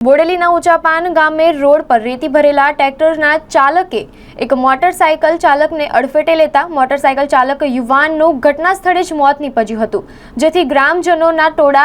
બોડેલીના ઊંચાપાન ગામે રોડ પર રેતી ભરેલા ટ્રેક્ટરના ચાલકે એક મોટરસાયકલ ચાલકને અડફેટે લેતા મોટરસાયકલ ચાલક યુવાનનું ઘટના સ્થળે જ મોત નીપજ્યું હતું, જેથી ગ્રામજનોના ટોળા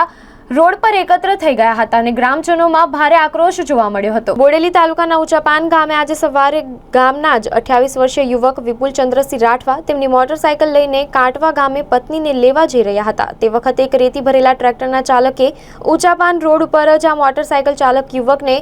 રોડ પર એકત્ર થઈ ગયા હતા અને ગ્રામજનોમાં ભારે આક્રોશ જોવા મળ્યો હતો. બોડેલી તાલુકાના ઉંચાપાન ગામે આજે સવારે ગામના જ અઠ્યાવીસ વર્ષીય યુવક વિપુલ ચંદ્રસિંહ રાઠવા તેમની મોટરસાયકલ લઈને કાંટવા ગામે પત્નીને લેવા જઈ રહ્યા હતા. તે વખતે એક રેતી ભરેલા ટ્રેક્ટરના ચાલકે ઊંચાપાન રોડ ઉપર જ આ મોટરસાયકલ ચાલક યુવકને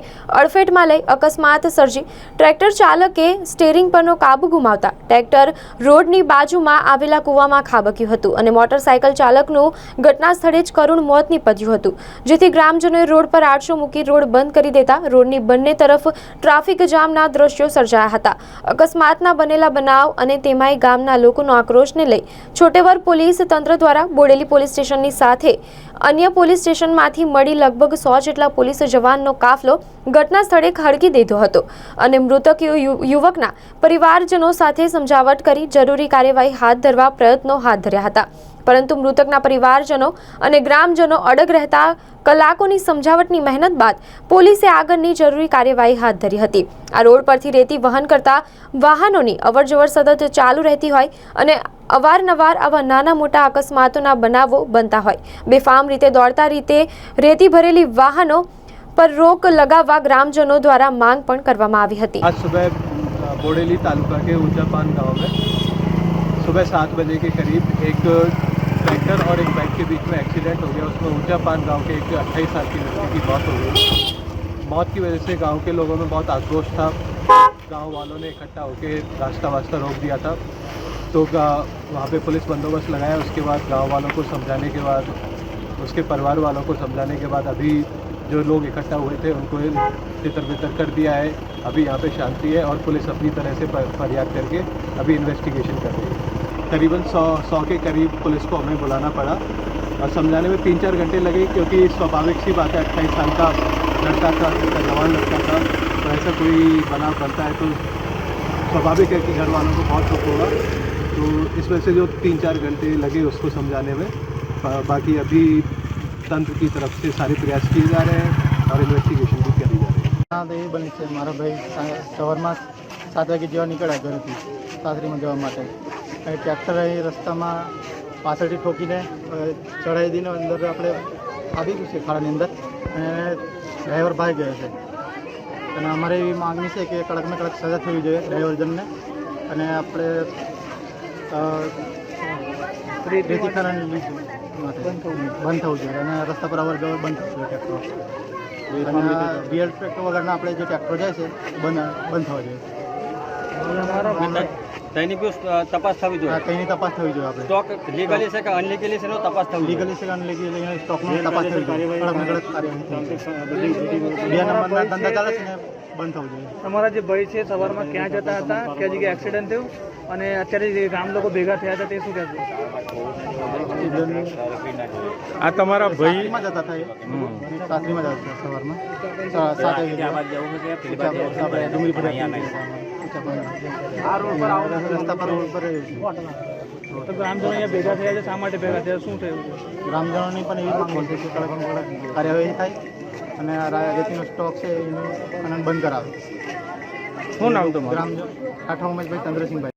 અડફેટમાં લઈ અકસ્માત સર્જી ટ્રેક્ટર ચાલકે સ્ટેરિંગ પરનો કાબુ ગુમાવતા ટ્રેક્ટર રોડની બાજુમાં આવેલા કૂવામાં ખાબક્યું હતું અને મોટરસાયકલ ચાલકનું ઘટના સ્થળે જ કરુણ મોત નીપજ્યું હતું. જેથી ગ્રામજનોએ રોડ પર આડશો મૂકી રોડ બંધ કરી દેતા રોડની બંને તરફ ટ્રાફિક જામના દ્રશ્યો સર્જાયા હતા. અકસ્માતના બનેલા બનાવ અને તેમાંય ગામના લોકોનો આક્રોશને લઈ છોટેવર પોલીસ તંત્ર દ્વારા બોડેલી પોલીસ સ્ટેશનની સાથે અન્ય પોલીસ સ્ટેશનમાંથી મળી લગભગ સો જેટલા પોલીસ જવાનનો કાફલો ઘટના સ્થળે ખડકી દીધો હતો અને મૃતક યુવકના પરિવારજનો સાથે સમજાવટ કરી જરૂરી કાર્યવાહી હાથ ધરવા પ્રયત્નો હાથ ધર્યા હતા. પરંતુ મૃતકના પરિવારજનો અને ગ્રામજનો અડગ રહેતા કલાકોની સમજાવટની મહેનત બાદ પોલીસે આગળની જરૂરી કાર્યવાહી હાથ ધરી હતી આ રોડ પરથી રેતી વહન કરતા વાહનોની અવરજવર સતત ચાલુ રહેતી હોય અને અવારનવાર આવા નાના મોટા અકસ્માતોના બનાવો બનતા હોય બેફામ રીતે દોડતા રીતે રેતી ભરેલી વાહનો પર રોક લગાવવા ગ્રામજનો દ્વારા માંગ પણ કરવામાં આવી હતી आज सुबह अ, बोडेली तालुका के ऊंचापान गांव में सुबह सात बजे के करीब एक ट्रैक्टर और एक बाइक के बीच में एक्सीडेंट हो गया। उसमें ऊँचा पान गाँव के एक अट्ठाईस साल की लड़की की मौत हो गई। मौत की वजह से गाँव के लोगों में बहुत आक्रोश था। गाँव वालों ने इकट्ठा होकर रास्ता वास्ता रोक दिया था। तो वहाँ पे पुलिस बंदोबस्त लगाया। उसके बाद गाँव वालों को समझाने के बाद, उसके परिवार वालों को समझाने के बाद अभी जो लोग इकट्ठा हुए थे, उनको तितर बितर कर दिया है। अभी यहाँ पे शांति है और पुलिस अपनी तरह से फरियाद करके अभी इन्वेस्टिगेशन कर रही है। करीबन सौ सौ के करीब पुलिस को हमें बुलाना पड़ा और समझाने में तीन चार घंटे लगे क्योंकि स्वाभाविक सी बात है अट्ठाईस साल का लड़का था लड़का जवान लड़का था तो ऐसा कोई बनाव बनता है तो स्वाभाविक है कि घर वालों को बहुत दुख होगा तो इस वजह से जो तीन चार घंटे लगे उसको समझाने में बा- बाकी अभी तंत्र की तरफ से सारे प्रयास किए जा रहे हैं और इन्वेस्टिगेशन भी करी जा रही है હા તો એ બની છે મારા ભાઈ સા- સવારમાં સાત વાગે જેવા નીકળ્યા ઘરેથી સાસરીમાં જવા માટે અને ટ્રેક્ટર અહીં રસ્તામાં પાછળથી ઠોકીને ચડાવી દઈને અંદર આપણે આવી ગયું છે ખાડાની અંદર અને ડ્રાઈવર ભાઈ ગયો છે. અને અમારે એવી માગણી છે કે કડકમાં કડક સજા થવી જોઈએ ડ્રાઈવરજનને અને આપણે રેતીકરણ માટે બંધ થવું જોઈએ. અને રસ્તા પર અવર જવર બંધ થવું જોઈએ ટ્રેક્ટર. અને રિયલ ટ્રેક્ટર વગરના આપણે જે ટ્રેક્ટર જાય છે બંધ બંધ થવા જોઈએ. તેની પણ તપાસ થવી જોઈએ. તેની તપાસ થવી જોઈએ આપણે. સ્ટોક લીગલી છે કે અનલીગલી છે એનો તપાસ થવી જોઈએ? લીગલી છે કે અનલીગલી સ્ટોકનો તપાસ થવી જોઈએ. બે નંબરના ધંધા ચાલે છે ને બંધ થવું જોઈએ. તમારા જે ભાઈ છે સવારમાં ક્યાં જતા હતા ક્યાં જગ્યાએ એક્સિડન્ટ થયું અને અત્યારે જે ગામ લોકો ભેગા થયા હતા તે શું કહેશો? આ તમારા ભાઈ જતા હતા સાસરીમાં જતા હતા સવારમાં. પર રસ્તા પર રોડ પર તો ગ્રામજનો અહીંયા ભેગા થયા છે શા માટે ભેગા થયા? શું થયું? ગ્રામજનોની પણ એવી માંગ છે કે કડક કડક કાર્યવાહી થાય અને આ રેતીનો સ્ટોક છે એનું ખનન બંધ કરાવે. શું નામ તમારું? ગ્રામજન રાઠવા ઉમેશભાઈ ચંદ્રસિંહભાઈ.